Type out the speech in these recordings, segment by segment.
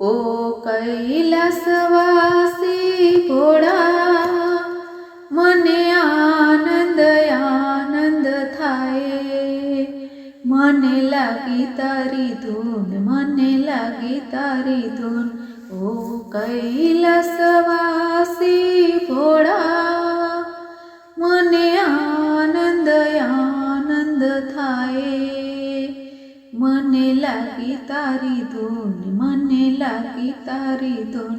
ઓ કૈલાસવાસી ભોળા, મને આનંદ આનંદ થાય. મને લાગી તારી ધૂન, મને લાગી તારી ધૂન. ઓ કૈલાસવાસી ભોળા મને લાગી તારી ધૂન, મને લાગી તારી ધૂન.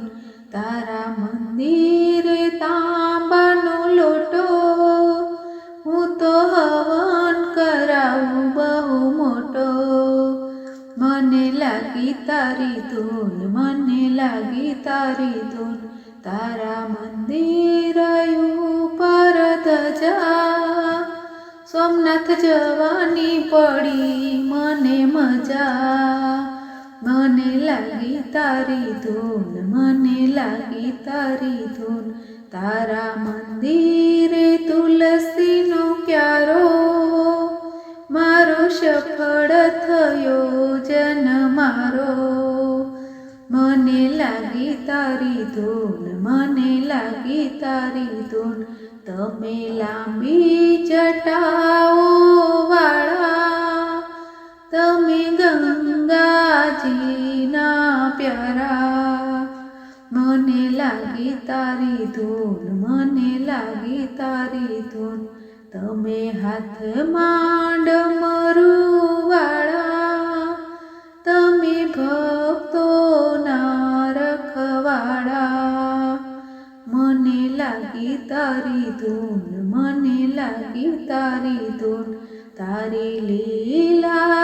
તારા મંદિરે તાંબાનો લોટો, હું તો હવન કરાવું બહુ મોટો. મને લાગી તારી ધૂન, મને લાગી તારી ધૂન. તારા મંદિર જવાની પડી, મને મજા. મને લાગી તારી ધૂન, મને લાગી તારી ધૂન. તારા મંદિરે તુલસીનો ક્યારો, મારો સફળ થયો જન મારો. મને લાગી તારી ધૂન, મને લાગી તારી ધૂન. તમે લાંબી લાગી તારી ધૂન, મને લાગી તારી ધૂન. તમે હાથ માંડ મરુવાળા, તમે ભક્તોના રખવાળા. મને લાગી તારી ધૂન, મને લાગી તારી ધૂન. તારી લીલા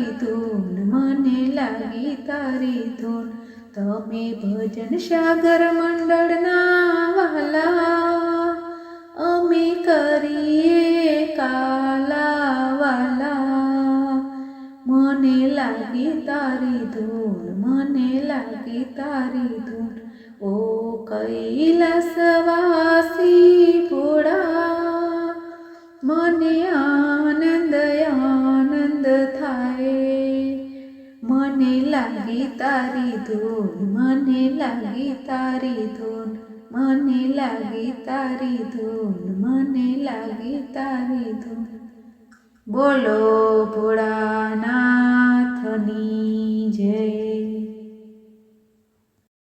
તારી ધૂન મને લાગી તારી ધૂન. તમે ભજન સાગર મંડળના વાલા. અમે કરીએ કાલા વાલા મને લાગી તારી ધૂન, મને લાગી તારી ધૂન. ઓ કૈલાસવાસી લાગી તારી ધૂન, મને લાગી તારી ધૂન, મને લાગી તારી ધૂન, મને લાગી તારી ધૂન. બોલો જય